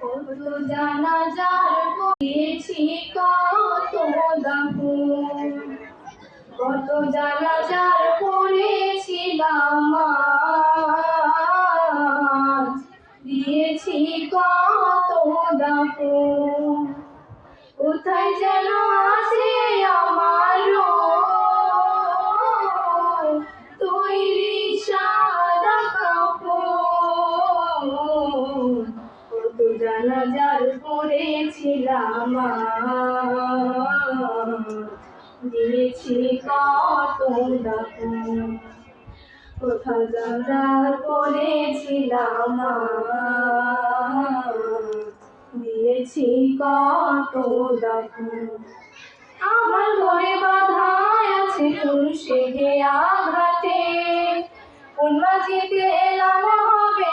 কত জানা যার দিয়েছি কত দাফন কত জানা যার করেছিলাম দিয়েছি কত দাফন যার করেছিলাম দিয়েছি কত কোথাও জানার করেছিলাম দিয়েছি কত আমার ঘরে বাধা আছে কোন সেগে আঘাতে। কোন মাঝিতে এলাম হবে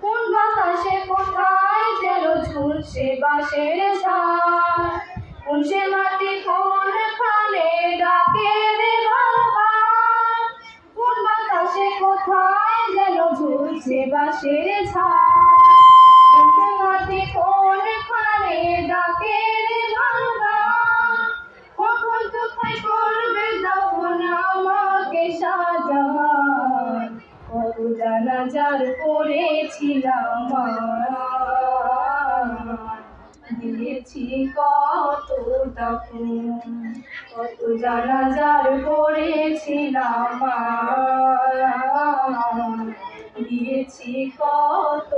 কোন বাতাসে কোথায় যেন ঝুলছে বাঁশের সার কোন সে মাটি কোন খানে ডাকে রে কোন বাতাসে কোথায় যেন ঝুলছে বাঁশের ঝাড়? যার করেছিলাম দিয়েছি কত কত জানা যার করেছিলাম দিয়েছি কত